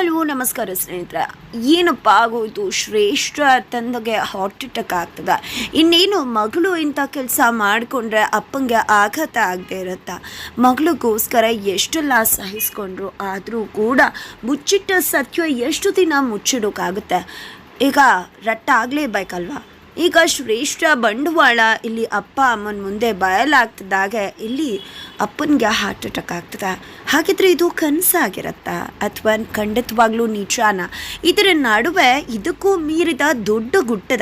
Hello, ನಮಸ್ಕಾರ ಸ್ನೇಹಿತರೆ. ಏನಪ್ಪ ಆಗೋಯ್ತು? ಶ್ರೇಷ್ಠ ತಂದಗೆ ಹಾರ್ಟ್ ಅಟ್ಯಾಕ್ ಆಗ್ತದ. ಇನ್ನೇನು ಮಗಳು ಇಂಥ ಕೆಲಸ ಮಾಡಿಕೊಂಡ್ರೆ ಅಪ್ಪಂಗೆ ಆಘಾತ ಆಗದೆ ಇರತ್ತ? ಮಗಳಿಗೋಸ್ಕರ ಎಷ್ಟೆಲ್ಲ ಸಹಿಸ್ಕೊಂಡ್ರು ಆದರೂ ಕೂಡ ಮುಚ್ಚಿಟ್ಟ ಸತ್ಯ ಎಷ್ಟು ದಿನ ಮುಚ್ಚಿಡೋಕ್ಕಾಗುತ್ತೆ ಈಗ ರಟ್ಟ ಆಗಲೇಬೇಕಲ್ವಾ? ಈಗ ಶ್ರೇಷ್ಠ ಬಂಡವಾಳ ಇಲ್ಲಿ ಅಪ್ಪ ಅಮ್ಮನ ಮುಂದೆ ಬಯಲಾಗ್ತಿದ್ದಾಗ, ಇಲ್ಲಿ ಅಪ್ಪನಿಗೆ ಹಾರ್ಟ್ ಅಟ್ಯಾಕ್ ಆಗ್ತದೆ. ಹಾಗಿದ್ರೆ ಇದು ಕನಸಾಗಿರತ್ತಾ? ಅಥವಾ ಖಂಡಿತವಾಗ್ಲೂ ನಿಜಾನ? ಇದರ ನಡುವೆ ಇದಕ್ಕೂ ಮೀರಿದ ದೊಡ್ಡ ಗುಟ್ಟದ.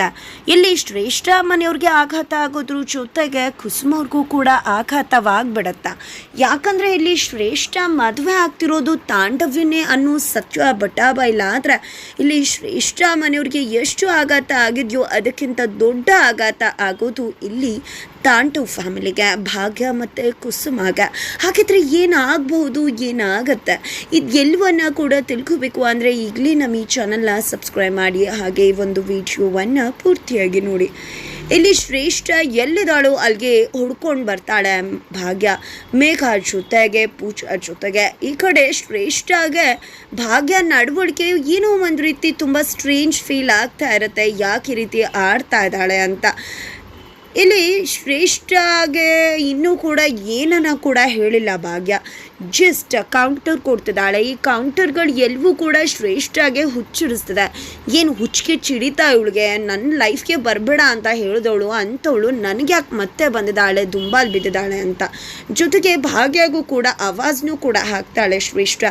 ಇಲ್ಲಿ ಶ್ರೇಷ್ಠ ಮನೆಯವ್ರಿಗೆ ಆಘಾತ ಆಗೋದ್ರ ಜೊತೆಗೆ ಕುಸುಮವ್ರಿಗೂ ಕೂಡ ಆಘಾತವಾಗ್ಬಿಡತ್ತ. ಯಾಕಂದ್ರೆ ಇಲ್ಲಿ ಶ್ರೇಷ್ಠ ಮದುವೆ ಆಗ್ತಿರೋದು ತಾಂಡವ್ಯನೇ ಅನ್ನೋ ಸತ್ಯ ಬಟಾಬೈಲ ಆದ್ರೆ ಇಲ್ಲಿ ಶ್ರೇಷ್ಠ ಮನೆಯವ್ರಿಗೆ ಎಷ್ಟು ಆಘಾತ ಆಗಿದೆಯೋ ಅದಕ್ಕಿಂತ ದೊಡ್ಡ ಆಘಾತ ಆಗೋದು ಇಲ್ಲಿ ತಾಂಟು ಫ್ಯಾಮಿಲಿಗೆ, ಭಾಗ್ಯ ಮತ್ತು ಕುಸುಮಾಗ. ಹಾಗಿದ್ರೆ ಏನಾಗಬಹುದು, ಏನಾಗತ್ತೆ? ಇದು ಎಲ್ಲವನ್ನು ಕೂಡ ತಿಳ್ಕೋಬೇಕು ಅಂದರೆ ಈಗಲೇ ನಮ್ಮ ಈ ಚಾನಲ್ನ ಸಬ್ಸ್ಕ್ರೈಬ್ ಮಾಡಿ, ಹಾಗೆ ಒಂದು ವಿಡಿಯೋವನ್ನು ಪೂರ್ತಿಯಾಗಿ ನೋಡಿ. ಇಲ್ಲಿ ಶ್ರೇಷ್ಠ ಎಲ್ಲಿದ್ದಾಳು ಅಲ್ಲಿಗೆ ಹುಡ್ಕೊಂಡು ಬರ್ತಾಳೆ ಭಾಗ್ಯ. ಮೇಘ ಜೊತೆಗೆ ಪೂಜಾ ಜೊತೆಗೆ ಈ ಕಡೆ ಶ್ರೇಷ್ಠಗೆ ಭಾಗ್ಯ ನಡವಳಿಕೆ ಏನೋ ಒಂದು ರೀತಿ ತುಂಬ ಸ್ಟ್ರೇಂಜ್ ಫೀಲ್ ಆಗ್ತಾ ಇರುತ್ತೆ. ಯಾಕೆ ರೀತಿ ಆಡ್ತಾ ಇದ್ದಾಳೆ ಅಂತ. ಇಲ್ಲಿ ಶ್ರೇಷ್ಠಗೆ ಇನ್ನೂ ಕೂಡ ಏನನ್ನ ಕೂಡ ಹೇಳಿಲ್ಲ ಭಾಗ್ಯ. ಜಸ್ಟ್ ಕೌಂಟರ್ ಕೊಡ್ತಿದ್ದಾಳೆ. ಈ ಕೌಂಟರ್ಗಳು ಎಲ್ಲವೂ ಕೂಡ ಶ್ರೇಷ್ಠಗೆ ಹುಚ್ಚಿಡಿಸ್ತದೆ ಏನು ಹುಚ್ಚಿಗೆ ಚಿಡಿತಾ ಇವಳಿಗೆ? ನನ್ನ ಲೈಫ್ಗೆ ಬರಬೇಡ ಅಂತ ಹೇಳಿದವಳು. ಅಂಥವಳು ನನಗೆ ಯಾಕೆ ಮತ್ತೆ ಬಂದಿದ್ದಾಳೆ, ದುಂಬಾಲ್ ಬಿದ್ದಿದ್ದಾಳೆ ಅಂತ. ಜೊತೆಗೆ ಭಾಗ್ಯಗೂ ಕೂಡ ಆವಾಜ್ನೂ ಕೂಡ ಹಾಕ್ತಾಳೆ ಶ್ರೇಷ್ಠ.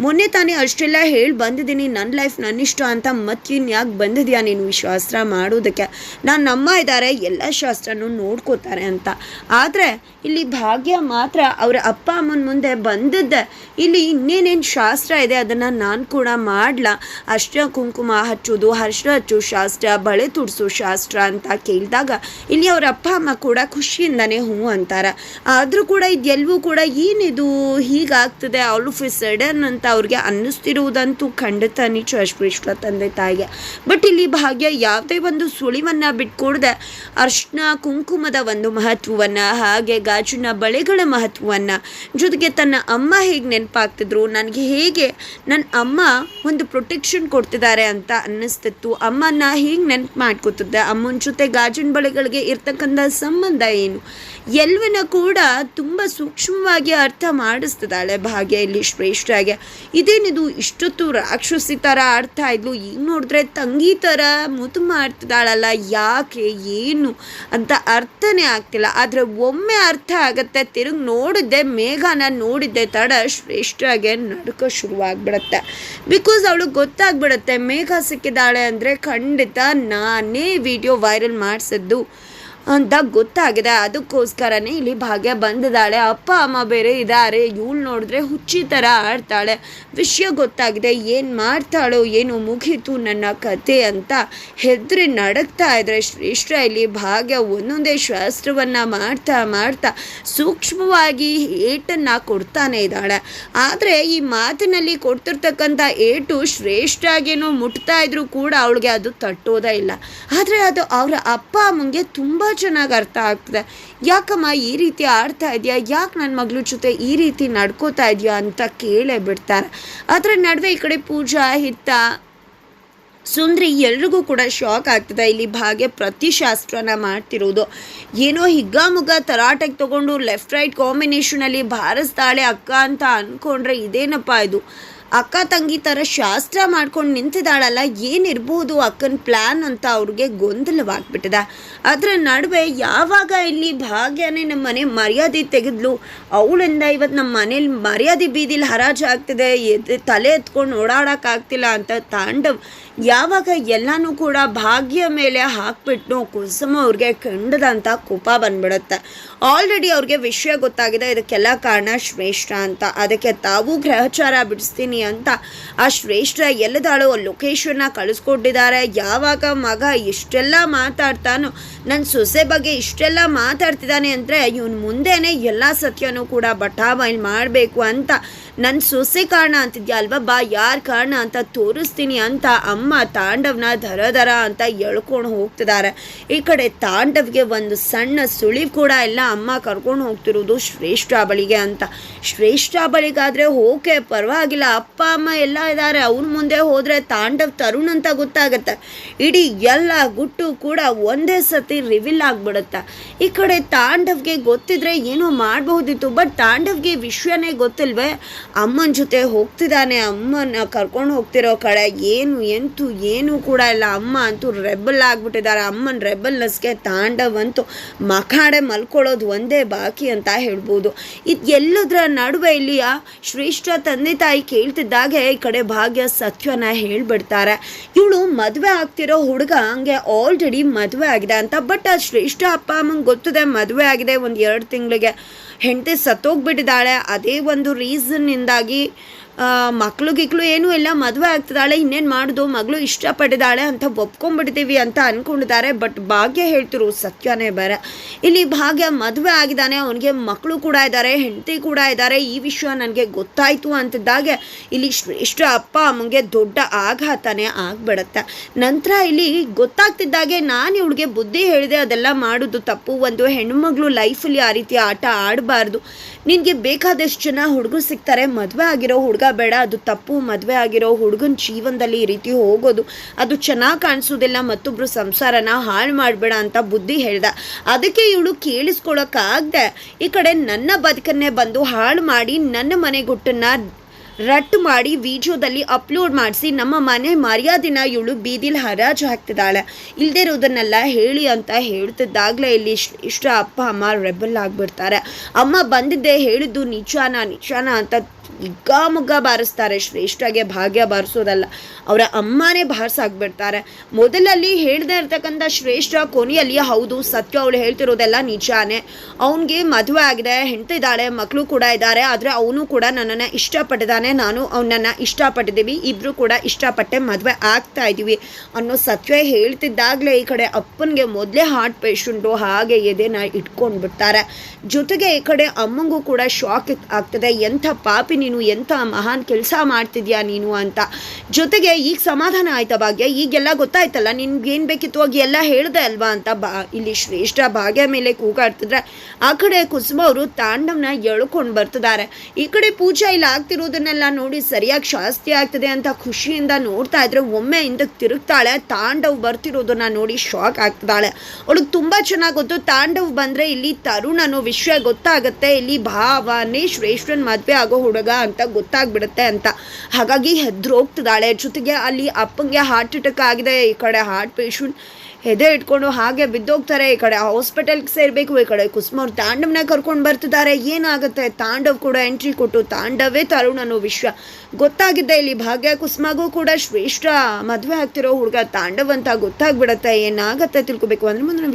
ಮೊನ್ನೆ ತಾನೇ ಅಷ್ಟೆಲ್ಲ ಹೇಳಿ ಬಂದಿದ್ದೀನಿ ನನ್ನ ಲೈಫ್ ನನ್ನಿಷ್ಟ ಅಂತ ಮತ್ತಿನ್ ಯಾಕೆ ಬಂದಿದ್ಯಾ ನೀನು ಈ ಮಾಡೋದಕ್ಕೆ? ನಾನು ನಮ್ಮ ಇದ್ದಾರೆ ಎಲ್ಲ ಶಾಸ್ತ್ರನೂ ನೋಡ್ಕೋತಾರೆ ಅಂತ. ಆದರೆ, ಇಲ್ಲಿ ಭಾಗ್ಯ ಮಾತ್ರ ಅವರ ಅಪ್ಪ ಅಮ್ಮನ ಮುಂದೆ ಬಂದದ್ದೆ. ಇಲ್ಲಿ ಇನ್ನೇನೇನು ಶಾಸ್ತ್ರ ಇದೆ ಅದನ್ನು ನಾನು ಕೂಡ ಮಾಡ್ಲಾ. ಅಷ್ಟ ಕುಂಕುಮ ಹಚ್ಚೋದು ಹರ್ಷ ಹಚ್ಚು ಶಾಸ್ತ್ರ, ಬಳೆ ತುಡಿಸೋ ಶಾಸ್ತ್ರ ಅಂತ ಕೇಳಿದಾಗ ಇಲ್ಲಿ ಅವ್ರ ಅಪ್ಪ, ಅಮ್ಮ ಕೂಡ ಖುಷಿಯಿಂದನೇ ಹ್ಞೂ ಅಂತಾರೆ. ಆದರೂ ಕೂಡ ಇದೆಲ್ಲವೂ ಕೂಡ ಏನಿದು ಹೀಗಾಗ್ತದೆ? ಆಲ್ ಆಫ್ ಸಡನ್ ಅಂತ ಅವ್ರಿಗೆ ಅನ್ನಿಸ್ತಿರುವುದಂತೂ ಖಂಡಿತ ನಿಜ ಅಶ್ವಿಶ್ವ ತಂದೆ ತಾಯಿಗೆ. ಬಟ್ ಇಲ್ಲಿ ಭಾಗ್ಯ ಯಾವುದೇ ಒಂದು ಸುಳಿವನ್ನು ಬಿಟ್ಕೊಡದೆ. ಅರ್ಶನ ಕುಂಕುಮದ ಒಂದು ಮಹತ್ವವನ್ನು, ಹಾಗೆ ಗಾಜಿನ ಬಳೆಗಳ ಮಹತ್ವವನ್ನು, ಜೊತೆಗೆ ತನ್ನ ಅಮ್ಮ ಹೇಗೆ ನೆನಪಾಗ್ತಿದ್ರು, ನನಗೆ ಹೇಗೆ ನನ್ನ ಅಮ್ಮ ಒಂದು ಪ್ರೊಟೆಕ್ಷನ್ ಕೊಡ್ತಿದ್ದಾರೆ ಅಂತ ಅನ್ನಿಸ್ತಿತ್ತು. ಅಮ್ಮನ ಹೇಗೆ ನೆನಪು ಮಾಡ್ಕೋತಿದ್ದೆ. ಅಮ್ಮನ ಜೊತೆ ಗಾಜಿನ ಬಳೆಗಳಿಗೆ ಇರ್ತಕ್ಕಂಥ ಸಂಬಂಧ ಏನು? ಎಲ್ವಿನ ಕೂಡ ತುಂಬ ಸೂಕ್ಷ್ಮವಾಗಿ ಅರ್ಥ ಮಾಡಿಸ್ತಿದ್ದಾಳೆ ಭಾಗ್ಯ. ಇಲ್ಲಿ ಶ್ರೇಷ್ಠಗೆ ಇದೇನಿದು ಇಷ್ಟೊತ್ತು ರಾಕ್ಷಸಿ ಥರ ಅರ್ಥ ಇದ್ಲು? ಈಗ ನೋಡಿದ್ರೆ ತಂಗಿ ಥರ ಮುತು ಮಾಡ್ತಿದ್ದಾಳಲ್ಲ, ಯಾಕೆ, ಏನು ಅಂತ ಅರ್ಥನೇ ಆಗ್ತಿಲ್ಲ. ಆದರೆ ಒಮ್ಮೆ ಅರ್ಥ ಆಗುತ್ತೆ. ತಿರುಗಿ ನೋಡಿದ್ದೆ, ಮೇಘನ ನೋಡಿದ್ದೆ. ತಡ ಶ್ರೇಷ್ಠಗೆ ಶುರು ಶುರುವಾಗ್ಬಿಡತ್ತೆ. ಬಿಕಾಸ್ ಅವಳಿಗೆ ಗೊತ್ತಾಗ್ಬಿಡತ್ತೆ, ಮೇಘ ಸಿಕ್ಕಿದ್ದಾಳೆ ಅಂದರೆ ಖಂಡಿತ ನಾನೇ ವಿಡಿಯೋ ವೈರಲ್ ಮಾಡಿಸಿದ್ದು. ಅಂತ ಗೊತ್ತಾಗಿದೆ. ಅದಕ್ಕೋಸ್ಕರನೇ ಇಲ್ಲಿ ಭಾಗ್ಯ ಬಂದಿದ್ದಾಳೆ. ಅಪ್ಪ, ಅಮ್ಮ ಬೇರೆ ಇದ್ದಾರೆ. ಇವಳು ನೋಡಿದ್ರೆ ಹುಚ್ಚಿ ಥರ ಆಡ್ತಾಳೆ. ವಿಷಯ ಗೊತ್ತಾಗಿದೆ. ಏನು ಮಾಡ್ತಾಳೋ, ಏನು ಮುಗೀತು ನನ್ನ ಕತೆ ಅಂತ ಹೆದ್ರಿ ನಡಕ್ತಾ ಇದ್ರೆ ಶ್ರೇಷ್ಠ ಇಲ್ಲಿ ಭಾಗ್ಯ ಒಂದೊಂದೇ ಶಾಸ್ತ್ರವನ್ನು ಮಾಡ್ತಾ ಮಾಡ್ತಾ ಸೂಕ್ಷ್ಮವಾಗಿ ಏಟನ್ನು ಕೊಡ್ತಾನೆ ಇದ್ದಾಳೆ. ಆದರೆ ಈ ಮಾತಿನಲ್ಲಿ ಕೊಡ್ತಿರ್ತಕ್ಕಂಥ ಏಟು ಶ್ರೇಷ್ಠಾಗೇನೋ ಮುಟ್ತಾ ಇದ್ರೂ ಕೂಡ ಅವಳಿಗೆ ಅದು ತಟ್ಟೋದೇ ಇಲ್ಲ. ಆದರೆ ಅದು ಅವರ ಅಪ್ಪ ಅಮ್ಮಂಗೆ ತುಂಬ ಚೆನ್ನಾಗಿ ಅರ್ಥ ಆಗ್ತದೆ. ಯಾಕಮ್ಮ ಈ ರೀತಿ ಆಡ್ತಾ ಇದೆಯಾ? ಯಾಕೆ ನನ್ನ ಮಗಳ ಜೊತೆ ಈ ರೀತಿ ನಡ್ಕೋತಾ ಇದೆಯಾ ಅಂತ ಕೇಳೇ ಬಿಡ್ತಾರೆ. ಅದರ ನಡುವೆ ಈ ಕಡೆ ಪೂಜಾ ಹಿತ್ತ ಸುಂದ್ರಿ ಎಲ್ರಿಗೂ ಕೂಡ ಶಾಕ್ ಆಗ್ತದೆ. ಇಲ್ಲಿ ಭಾಗ್ಯ ಪ್ರತಿ ಶಾಸ್ತ್ರನ ಮಾಡ್ತಿರೋದು. ಏನೋ ಹಿಗ್ಗಾಮುಗ್ಗ ತರಾಟೆಗೆ ತಗೊಂಡು ಲೆಫ್ಟ್ ರೈಟ್ ಕಾಂಬಿನೇಷನಲ್ಲಿ ಬಾರಿಸ್ತಾಳೆ ಅಕ್ಕ ಅಂತ ಅಂದ್ಕೊಂಡ್ರೆ ಇದೇನಪ್ಪ ಇದು? ಅಕ್ಕ ತಂಗಿ ಥರ ಶಾಸ್ತ್ರ ಮಾಡ್ಕೊಂಡು ನಿಂತಿದ್ದಾಳಲ್ಲ, ಏನಿರ್ಬೋದು ಅಕ್ಕನ ಪ್ಲ್ಯಾನ್ ಅಂತ ಅವ್ರಿಗೆ ಗೊಂದಲವಾಗ್ಬಿಟ್ಟಿದೆ. ಅದರ ನಡುವೆ ಯಾವಾಗ ಇಲ್ಲಿ ಭಾಗ್ಯನೇ ನಮ್ಮ ಮನೆ ಮರ್ಯಾದೆ ತೆಗೆದ್ಲು? ಅವಳಿಂದ ಇವತ್ತು ನಮ್ಮ ಮನೇಲಿ ಮರ್ಯಾದೆ ಬೀದಿಲಿ ಹರಾಜು ಆಗ್ತಿದೆ ತಲೆ ಎತ್ಕೊಂಡು ಓಡಾಡೋಕ್ಕಾಗ್ತಿಲ್ಲ ಅಂತ ತಾಂಡವ್ ಯಾವಾಗ ಎಲ್ಲನೂ ಕೂಡ ಭಾಗ್ಯ ಮೇಲೆ ಹಾಕ್ಬಿಟ್ಟು ಕುಸುಮ ಅವ್ರಿಗೆ ಕಂಡದಂಥ ಕೋಪ ಬಂದ್ಬಿಡುತ್ತೆ. ಆಲ್ರೆಡಿ ಅವ್ರಿಗೆ ವಿಷಯ ಗೊತ್ತಾಗಿದೆ, ಇದಕ್ಕೆಲ್ಲ ಕಾರಣ ಶ್ರೇಷ್ಠ ಅಂತ. ಅದಕ್ಕೆ ತಾವು ಗ್ರಹಚಾರ ಬಿಡಿಸ್ತೀನಿ ಅಂತ ಆ ಶ್ರೇಷ್ಠ ಎಲ್ಲದಾಳು ಲೊಕೇಶನ್ನ ಕಳಿಸ್ಕೊಟ್ಟಿದ್ದಾರೆ. ಯಾವಾಗ ಮಗ ಇಷ್ಟೆಲ್ಲ ಮಾತಾಡ್ತಾನೋ ನನ್ನ ಸೊಸೆ ಬಗ್ಗೆ ಇಷ್ಟೆಲ್ಲ ಮಾತಾಡ್ತಿದ್ದಾನೆ ಅಂದರೆ ಇವನು ಮುಂದೆನೇ ಎಲ್ಲ ಸತ್ಯನೂ ಕೂಡ ಬಟಾಬೈಲ್ ಮಾಡಬೇಕು ಅಂತ. ನನ್ನ ಸೊಸೆ ಕಾರಣ ಅಂತಿದ್ಯಾ ಅಲ್ವಾ? ಬಾ, ಯಾರ ಕಾರಣ ಅಂತ ತೋರಿಸ್ತೀನಿ ಅಂತ ಅಮ್ಮ ತಾಂಡವ್ನ ಧರ ಧರ ಅಂತ ಎಳ್ಕೊಂಡು ಹೋಗ್ತಿದ್ದಾರೆ. ಈ ಕಡೆ ತಾಂಡವ್ಗೆ ಒಂದು ಸಣ್ಣ ಸುಳಿ ಕೂಡ ಇಲ್ಲ. ಅಮ್ಮ ಕರ್ಕೊಂಡು ಹೋಗ್ತಿರೋದು ಶ್ರೇಷ್ಠ ಬಳಿಗೆ ಅಂತ. ಶ್ರೇಷ್ಠ ಬಳಿಗಾದ್ರೆ ಓಕೆ, ಪರವಾಗಿಲ್ಲ. ಅಪ್ಪ, ಅಮ್ಮ ಎಲ್ಲ ಇದ್ದಾರೆ. ಅವ್ರ ಮುಂದೆ ಹೋದರೆ ತಾಂಡವ್ ತರುಣ್ ಅಂತ ಗೊತ್ತಾಗುತ್ತೆ. ಇಡೀ ಎಲ್ಲ ಗುಟ್ಟು ಕೂಡ ಒಂದೇ ಸತಿ ರಿವಿಲ್ ಆಗಿಬಿಡುತ್ತೆ. ಈ ಕಡೆ ತಾಂಡವ್ಗೆ ಗೊತ್ತಿದ್ರೆ ಏನೋ ಮಾಡಬಹುದಿತ್ತು, ಬಟ್ ತಾಂಡವ್ಗೆ ವಿಷಯನೇ ಗೊತ್ತಿಲ್ವೇ? ಅಮ್ಮನ ಜೊತೆ ಹೋಗ್ತಿದ್ದಾನೆ. ಅಮ್ಮನ ಕರ್ಕೊಂಡು ಹೋಗ್ತಿರೋ ಕಡೆ ಏನು ಎಂತೂ ಏನೂ ಕೂಡ ಇಲ್ಲ. ಅಮ್ಮ ಅಂತೂ ರೆಬಲ್ ಆಗಿಬಿಟ್ಟಿದ್ದಾರೆ. ಅಮ್ಮನ ರೆಬಲ್ನೆಸ್ಗೆ ತಾಂಡವ್ ಅಂತೂ ಮಖಾಡೆ ಮಲ್ಕೊಳ್ಳೋದು ಒಂದೇ ಬಾಕಿ ಅಂತ ಹೇಳ್ಬೋದು. ಇದು ಎಲ್ಲದರ ನಡುವೆ ಇಲ್ಲಿಯ ಶ್ರೇಷ್ಠ ತಂದೆ ತಾಯಿ ಕೇಳ್ತಿದ್ದಾಗೆ ಈ ಕಡೆ ಭಾಗ್ಯ ಸತ್ಯನ ಹೇಳ್ಬಿಡ್ತಾರೆ. ಇವಳು ಮದುವೆ ಆಗ್ತಿರೋ ಹುಡುಗ ಹಂಗೆ ಆಲ್ರೆಡಿ ಮದುವೆ ಆಗಿದೆ ಅಂತ. ಬಟ್ ಆ ಶ್ರೇಷ್ಠ ಅಪ್ಪ ಅಮ್ಮಂಗೆ ಗೊತ್ತಿದೆ ಮದುವೆ ಆಗಿದೆ ಒಂದು ಎರಡು ತಿಂಗಳಿಗೆ. ಹೆಂಡತಿ ಸತ್ತೋಗ್ಬಿಟ್ಟಿದ್ದಾಳೆ. ಅದೇ ಒಂದು ರೀಸನ್ನಿಂದಾಗಿ ಮಕ್ಕಳು ಗಿಕ್ಳು ಏನೂ ಇಲ್ಲ, ಮದುವೆ ಆಗ್ತಿದ್ದಾಳೆ, ಇನ್ನೇನು ಮಾಡೋದು, ಮಗಳು ಇಷ್ಟಪಟ್ಟಿದ್ದಾಳೆ ಅಂತ ಒಪ್ಕೊಂಡ್ಬಿಡ್ತೀವಿ ಅಂತ ಅಂದ್ಕೊಂಡಿದ್ದಾರೆ ಬಟ್ ಭಾಗ್ಯ ಹೇಳ್ತಿರು ಸತ್ಯನೇ ಬೇರೆ. ಇಲ್ಲಿ ಭಾಗ್ಯ ಮದುವೆ ಆಗಿದ್ದಾನೆ, ಅವನಿಗೆ ಮಕ್ಕಳು ಕೂಡ ಇದ್ದಾರೆ, ಹೆಂಡತಿ ಕೂಡ ಇದ್ದಾರೆ. ಈ ವಿಷಯ ನನಗೆ ಗೊತ್ತಾಯಿತು ಅಂತಿದ್ದಾಗೆ ಇಲ್ಲಿ ಇಷ್ಟು ಅಪ್ಪ ಅಮ್ಮಂಗೆ ದೊಡ್ಡ ಆಘಾತನೇ ಆಗ್ಬಿಡತ್ತೆ. ನಂತರ ಇಲ್ಲಿ ಗೊತ್ತಾಗ್ತಿದ್ದಾಗೆ ನಾನು ಇವಳಿಗೆ ಬುದ್ಧಿ ಹೇಳಿದೆ, ಅದೆಲ್ಲ ಮಾಡೋದು ತಪ್ಪು. ಒಂದು ಹೆಣ್ಮಗಳು ಲೈಫಲ್ಲಿ ಆ ರೀತಿ ಆಟ ಆಡಬಾರ್ದು. ನಿನಗೆ ಬೇಕಾದಷ್ಟು ಜನ ಹುಡುಗರು ಸಿಗ್ತಾರೆ, ಮದುವೆ ಆಗಿರೋ ಹುಡುಗ ಬೇಡ, ಅದು ತಪ್ಪು. ಮದುವೆ ಆಗಿರೋ ಹುಡುಗನ ಜೀವನದಲ್ಲಿ ಈ ರೀತಿ ಹೋಗೋದು, ಅದು ಚೆನ್ನಾಗಿ ಕಾಣಿಸೋದಿಲ್ಲ ಮತ್ತೊಬ್ಬರು ಸಂಸಾರನ ಹಾಳು ಮಾಡಬೇಡ ಅಂತ ಬುದ್ಧಿ ಹೇಳ್ದ. ಅದಕ್ಕೆ ಇವಳು ಕೇಳಿಸ್ಕೊಳಕ್ಕಾಗ್ದೆ, ಈ ಕಡೆ ನನ್ನ ಬದುಕನ್ನೇ ಬಂದು ಹಾಳು ಮಾಡಿ, ನನ್ನ ಮನೆ ಗುಟ್ಟನ್ನ ರಟ್ಟು ಮಾಡಿ ವಿಡಿಯೋದಲ್ಲಿ ಅಪ್ಲೋಡ್ ಮಾಡಿಸಿ, ನಮ್ಮ ಮನೆ ಮರ್ಯಾದಿನ ಇವಳು ಬೀದಿಲಿ ಹರಾಜು ಹಾಕ್ತಿದ್ದಾಳೆ. ಇಲ್ಲದೇ ಇರೋದನ್ನೆಲ್ಲ ಹೇಳಿ ಅಂತ ಹೇಳ್ತಿದ್ದಾಗಲೇ ಇಲ್ಲಿ ಇಷ್ಟ- ಇಷ್ಟ ಅಪ್ಪ, ಅಮ್ಮ ರೆಬಲ್ ಆಗಿಬಿಡ್ತಾರೆ. ಅಮ್ಮ ಬಂದಿದ್ದೆ ಹೇಳಿದ್ದು ನಿಜಾನ ನಿಜಾನ ಅಂತ ಹಿಗ್ಗಾಮುಗ್ಗ ಬಾರಿಸ್ತಾರೆ. ಶ್ರೇಷ್ಠಗೆ ಭಾಗ್ಯ ಬಾರಿಸೋದಲ್ಲ. ಅವರ ಅಮ್ಮನೇ ಬಾರಿಸಾಕ್ಬಿಡ್ತಾರೆ ಮೊದಲಲ್ಲಿ ಹೇಳ್ದೆ ಇರ್ತಕ್ಕಂಥ ಶ್ರೇಷ್ಠ ಕೊನೆಯಲ್ಲಿ ಹೌದು, ಸತ್ಯ ಅವಳು ಹೇಳ್ತಿರೋದೆಲ್ಲ ನಿಜಾನೇ. ಅವನಿಗೆ ಮದುವೆ ಆಗಿದೆ, ಹೆಂಡ್ತಿದ್ದಾಳೆ ಮಕ್ಕಳು ಕೂಡ ಇದ್ದಾರೆ. ಆದರೆ ಅವನು ಕೂಡ ನನ್ನನ್ನು ಇಷ್ಟಪಟ್ಟಿದ್ದಾನೆ. ನಾನು ಅವನನ್ನು ಇಷ್ಟಪಟ್ಟಿದ್ದೀವಿ. ಇಬ್ಬರು ಕೂಡ ಇಷ್ಟಪಟ್ಟೆ ಮದುವೆ ಆಗ್ತಾ ಇದ್ದೀವಿ ಅನ್ನೋ ಸತ್ಯ ಹೇಳ್ತಿದ್ದಾಗಲೇ ಈ ಕಡೆ ಅಪ್ಪನಿಗೆ ಮೊದಲೇ ಹಾರ್ಟ್ ಪೇಷಂಟು ಹಾಗೆ ಎದೆನ ಇಟ್ಕೊಂಡು ಬಿಡ್ತಾರೆ ಜೊತೆಗೆ ಈ ಕಡೆ ಅಮ್ಮಂಗೂ ಕೂಡ ಶಾಕ್ ಆಗ್ತದೆ. ಎಂಥ ಪಾಪಿ ನೀನು ಎಂಥ ಮಹಾನ್ ಕೆಲಸ ಮಾಡ್ತಿದ್ಯಾ ನೀನು ಅಂತ. ಜೊತೆಗೆ ಈಗ ಸಮಾಧಾನ ಆಯ್ತಾ ಭಾಗ್ಯ? ಈಗೆಲ್ಲ ಗೊತ್ತಾಯ್ತಲ್ಲ ನಿನ್ಗೇನು ಬೇಕಿತ್ತು ಆಗಿ ಎಲ್ಲ ಹೇಳ್ದೆ ಅಲ್ವಾ ಅಂತ ಬಾ. ಇಲ್ಲಿ ಶ್ರೇಷ್ಠ ಭಾಗ್ಯ ಮೇಲೆ ಕೂಗಾಡ್ತಿದ್ರೆ ಆ ಕಡೆ ಕುಸುಮ ಅವರು ತಾಂಡವ್ನ ಎಳ್ಕೊಂಡು ಬರ್ತಿದ್ದಾರೆ ಈ ಕಡೆ ಪೂಜಾ ಇಲ್ಲಿ ಆಗ್ತಿರೋದನ್ನೆಲ್ಲ ನೋಡಿ ಸರಿಯಾಗಿ ಶಾಸ್ತಿ ಆಗ್ತದೆ ಅಂತ ಖುಷಿಯಿಂದ ನೋಡ್ತಾ ಇದ್ರೆ ಒಮ್ಮೆ ಹಿಂದಕ್ಕೆ ತಿರುಗ್ತಾಳೆ. ತಾಂಡವ್ ಬರ್ತಿರೋದನ್ನ ನೋಡಿ ಶಾಕ್ ಆಗ್ತಿದ್ದಾಳೆ ಅವಳಿಗೆ ತುಂಬ ಚೆನ್ನಾಗಿ ಗೊತ್ತು, ತಾಂಡವ್ ಬಂದರೆ ಇಲ್ಲಿ ತರುಣ ಅನ್ನೋ ವಿಷಯ ಗೊತ್ತಾಗುತ್ತೆ. ಇಲ್ಲಿ ಭಾವನೆ ಶ್ರೇಷ್ಠನ್ ಮದುವೆ ಆಗೋ ಹುಡುಗ ಅಂತ ಗೊತ್ತಾಗ್ಬಿಡುತ್ತೆ ಅಂತ. ಹಾಗಾಗಿ ಹೆದ್ರೋಗ್ತಿದ್ದಾಳೆ ಜೊತೆಗೆ ಅಲ್ಲಿ ಅಪ್ಪಂಗೆ ಹಾರ್ಟ್ ಅಟ್ಯಾಕ್ ಆಗಿದೆ. ಈ ಕಡೆ ಹಾರ್ಟ್ ಪೇಷಂಟ್ ಎದೆ ಇಟ್ಕೊಂಡು ಹಾಗೆ ಬಿದ್ದೋಗ್ತಾರೆ. ಈ ಕಡೆ ಹಾಸ್ಪಿಟಲ್ಗೆ ಸೇರಬೇಕು. ಈ ಕಡೆ ಕುಸುಮ ಅವ್ರು ತಾಂಡವ್ನ ಕರ್ಕೊಂಡು ಬರ್ತಿದ್ದಾರೆ. ಏನಾಗುತ್ತೆ? ತಾಂಡವ್ ಕೂಡ ಎಂಟ್ರಿ ಕೊಟ್ಟು ತಾಂಡವೇ ತರುಣ್ ಅನ್ನೋ ವಿಶ್ವ. ಗೊತ್ತಾಗಿದೆ ಇಲ್ಲಿ ಭಾಗ್ಯ ಕುಸುಮಗೂ ಕೂಡ ಶ್ರೇಷ್ಠ ಮದುವೆ ಆಗ್ತಿರೋ ಹುಡುಗ ತಾಂಡವ್ ಅಂತ ಗೊತ್ತಾಗ್ಬಿಡತ್ತೆ. ಏನಾಗುತ್ತೆ ತಿಳ್ಕೊಬೇಕು. ಅಂದ್ರೆ ಮುಂದಿನ